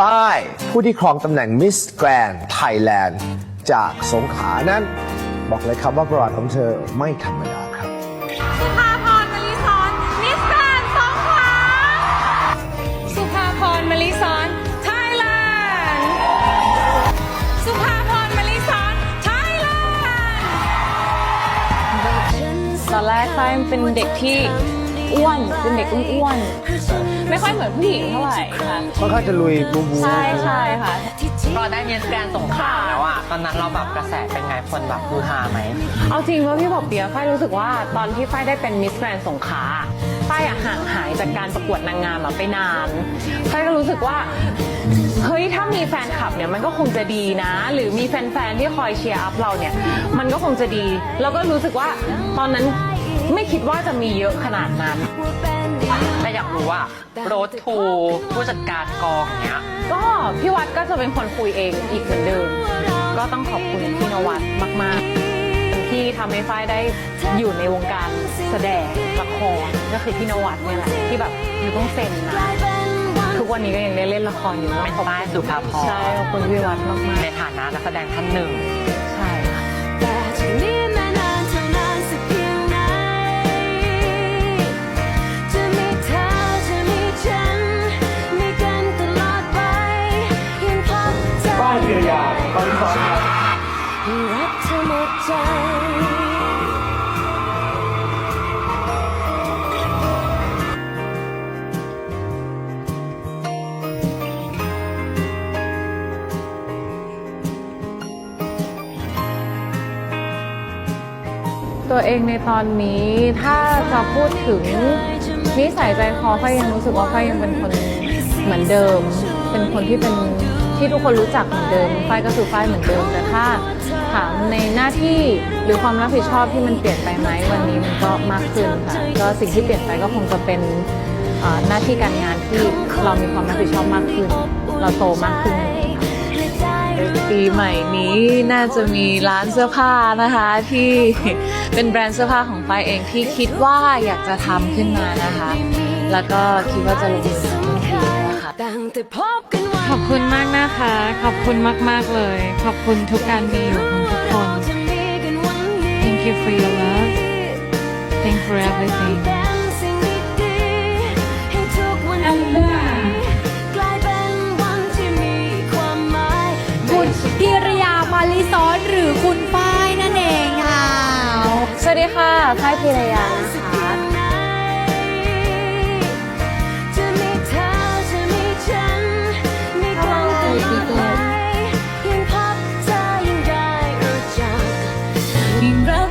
ป้ายผู้ที่ครองตำแหน่งมิสแกรน d ไทยแลนด์จากสงขลานั้น บอกเลยครับว่าประวัติของเธอไม่ธรรมดาครับ สุภาพรมลิซอนมิสแกรนด์สงขลาสุภาพรมลิซอนไทยแลนด์สุภาพรมลิซอนไทยแลนด์ตอนแรกไฟเป็นเด็กที่ อ้วนเป็นเด็กอ้วนๆ ไม่ค่อยเหมือนผู้หญิงเท่าไหร่ค่ะ ค่อนข้างจะลุยบูบูใช่ใช่ค่ะพอได้มิสแกรนด์สงขลาแล้วอะตอนนั้นเราแบบกระแสเป็นไงคนแบบฮือฮาไหม เอาจริงว่าพี่บอกเปียฝ้ายรู้สึกว่าตอนที่ฝ้ายได้เป็นมิสแกรนสงขลาฝ้ายอะห่างหายจากการประกวดนางงามอะไปนานฝ้ายก็รู้สึกว่า เฮ้ยถ้ามีแฟนคลับเนี่ยมันก็คงจะดีนะ หรือมีแฟนๆที่คอยเชียร์อัพเราเนี่ย มันก็คงจะดี แล้วก็รู้สึกว่าตอนนั้น ไม่คิดว่าจะมีเยอะขนาดนั้น แต่อยากรู้ว่าโรดทูผู้จัดการกองเนี้ย ก็พี่วัดก็จะเป็นคนคุยเองอีกเหมือนเดิม ก็ต้องขอบคุณพี่นวัดมาก ๆ ที่ทำให้ฝ้ายได้อยู่ในวงการแสดงละครก็คือพี่นวัดเนี่ยแหละที่แบบอยู่ต้องเซ็นนะ ทุกวันนี้ก็ยังได้เล่นละครอยู่นะเป็นป้ายสุภาพรใช่ขอบคุณพี่วัดมากในฐานะนักแสดงท่านหนึ่ง มดใจ ตัวเองในตอนนี้ถ้าจะพูดถึงนิสัยใจคอฝ้ายยังรู้สึกว่าฝ้ายยังเป็นคนเหมือนเดิม เป็นคนที่เป็น ที่ทุกคนรู้จักเหมือนเดิมฝ้ายก็คือฝ้ายเหมือนเดิม แต่ถ้าถามในหน้าที่หรือความรับผิดชอบที่มันเปลี่ยนไปไหมวันนี้มันก็มากขึ้นค่ะก็สิ่งที่เปลี่ยนไปก็คงจะเป็นหน้าที่การงานที่เรามีความรับผิดชอบมากขึ้น เราโตมากขึ้นปีใหม่นี้น่าจะมีร้านเสื้อผ้านะคะที่เป็นแบรนด์เสื้อผ้าของฝ้ายเองที่คิดว่าอยากจะทำขึ้นมานะคะ แล้วก็คิดว่าจะลง ตั้งแต่พบกันวัน ขอบคุณมากนะคะ ขอบคุณมาก ๆ เลย ขอบคุณทุกการมีอยู่ของทุกคนจะมีกันวันนี้ Thank you for your love Thank you for everything เป็นสิ่งดีๆให้ทุกวันนี้กลายเป็นวันที่มีความหมายคุณพิรยามาริซอนหรือคุณป้ายนั่นเองค่ะ สวัสดีค่ะฝ้ายพิรยา ยัง